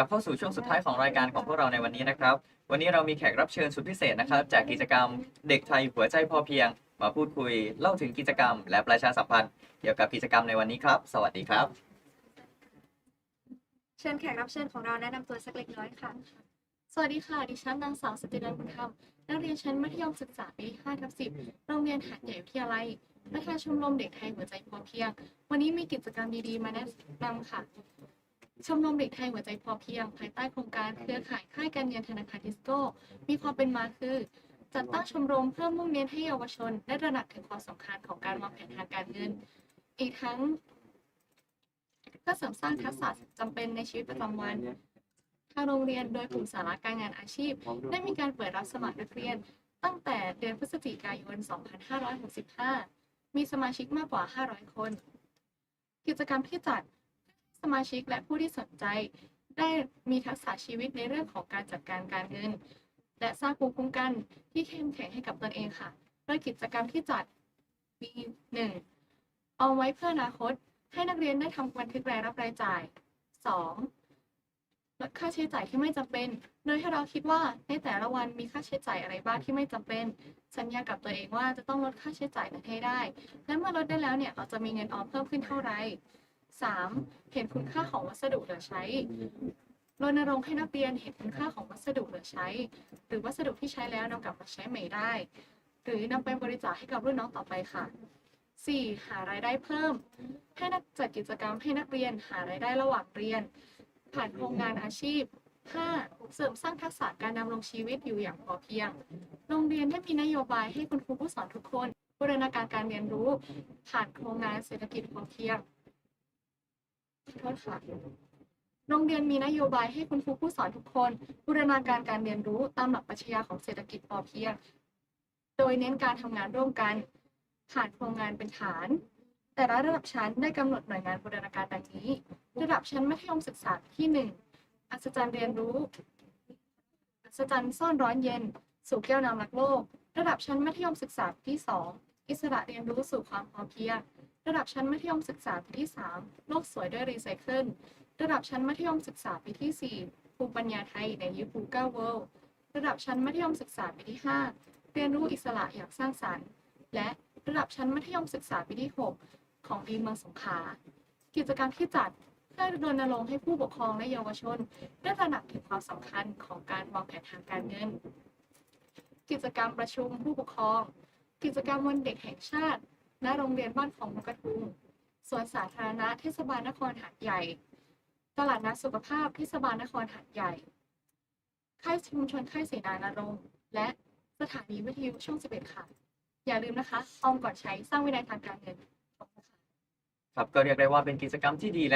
กลับเข้าสู่ช่วงสุดท้ายของรายการของพวกเราในวันนี้นะครับ วันนี้เรามีแขกรับเชิญสุดพิเศษนะครับ จากกิจกรรมเด็กไทยหัวใจพอเพียง มาพูดคุยเล่าถึงกิจกรรม และประชาสัมพันธ์เกี่ยวกับกิจกรรมในวันนี้ครับ สวัสดีครับ เชิญแขกรับเชิญของเราแนะนำตัวสักเล็กน้อยค่ะ สวัสดีค่ะ ดิฉันนางสาวสตินันท์บุญธรรมนักเรียนชั้นมัธยมศึกษาปี5ทับ10โรงเรียนหาดใหญ่วิทยาลัยประธานชมรมเด็กไทยหัวใจพอเพียง วันนี้มีกิจกรรมดีๆ มาแนะนำค่ะ ชมรมเด็กไทยหัวใจพอเพียง ภายใต้โครงการเครือข่ายค่ายการเงินธนาคารทิสโก้ มีความเป็นมาคือ จัดตั้งชมรมเพื่อมุ่งเน้นให้เยาวชน ได้ระหนักถึงความสำคัญของการวางแผนทางการเงิน อีกทั้งเพื่อเสริมสร้างทักษะจำเป็นในชีวิตประจำวันทางโรงเรียนโดยกลุ่มสาระการงานอาชีพ ได้มีการเปิดรับสมัครนักเรียน ตั้งแต่เดือนพฤศจิกายน 2565 มีสมาชิกมากกว่า 500 คน กิจกรรมที่จัด สมาชิกและผู้ที่สนใจ ได้มีทักษะชีวิตในเรื่องของการจัดการการเงิน และสร้างภูมิคุ้มกันที่เข้มแข็งให้กับตนเองค่ะโดยกิจกรรมที่จัดมี 1. เอาไว้เพื่ออนาคต ให้นักเรียนได้ทำบันทึกรายรับรายจ่าย 2. ลดค่าใช้จ่ายที่ไม่จำเป็น โดยให้เราคิดว่าในแต่ละวันมีค่าใช้จ่ายอะไรบ้างที่ไม่จำเป็นสัญญากับตัวเองว่าจะต้องลดค่าใช้จ่ายนั้นให้ได้ และเมื่อลดได้แล้วเนี่ยเราจะมีเงินออมเพิ่มขึ้นเท่าไหร่ 3. เห็นคุณค่าของวัสดุเหลือใช้รณรงค์ให้นักเรียนเห็นคุณค่าของวัสดุเหลือใช้ หรือวัสดุที่ใช้แล้วนำกลับมาใช้ใหม่ได้ หรือนำไปบริจาคให้กับรุ่นน้องต่อไปค่ะ 4. หารายได้เพิ่ม ให้นักจัดกิจกรรมให้นักเรียนหารายได้ระหว่างเรียน ผ่านโครงงานอาชีพ 5. เสริมสร้างทักษะการดำรงชีวิตอยู่อย่างพอเพียง โรงเรียนได้มีนโยบายให้คุณครูผู้สอนทุกคนบูรณาการการเรียนรู้ ผ่านโครงงานเศรษฐกิจพอเพียง โทษค่ะโรงเรียนมีนโยบายให้คุณครูผู้สอนทุกคนบูรณาการการเรียนรู้ตามหลักปรัชญาของเศรษฐกิจพอเพียง โดยเน้นการทำงานร่วมกันผ่านโครงงานเป็นฐาน แต่ละระดับชั้นได้กำหนดหน่วยงานบูรณาการดังนี้ ระดับชั้นมัธยมศึกษาที่ 1 อัศจรรย์เรียนรู้ อัศจรรย์ซ่อนร้อนเย็น สู่แก้วน้ำรักโลก ระดับชั้นมัธยมศึกษาปีที่ 2 อิสระเรียนรู้สู่ความพอเพียง ระดับชั้นมัธยมศึกษาปีที่ 3 โลกสวยด้วยรีไซเคิล ระดับชั้นมัธยมศึกษาปีที่ 4 ภูมิปัญญาไทยในยุคกูเกิลเวิลด์ระดับชั้นมัธยมศึกษาปีที่ 5 เรียนรู้อิสระอย่างสร้างสรรค์ และระดับชั้นมัธยมศึกษาปีที่ 6 ของดีเมืองสงขลา กิจกรรมที่จัดเพื่อรณรงค์ให้ผู้ปกครองและเยาวชน ได้ตระหนักถึงความสำคัญของการวางแผนทางการเงิน กิจกรรมประชุมผู้ปกครอง กิจกรรมวันเด็กแห่งชาติ ณโรงเรียนบ้านของนกกระทุงสวนสาธารณะเทศบาลนครหาดใหญ่ ตลาดนัดสุขภาพเทศบาลนครหาดใหญ่ ค่ายชุมชนค่ายเสนานรงค์และสถานีวิทยุช่อง 11 ค่ะ อย่าลืมนะคะออมก่อนใช้สร้างวินัยทางการเงินขอบคุณค่ะครับก็เรียกได้ว่าเป็นกิจกรรมที่ดีและ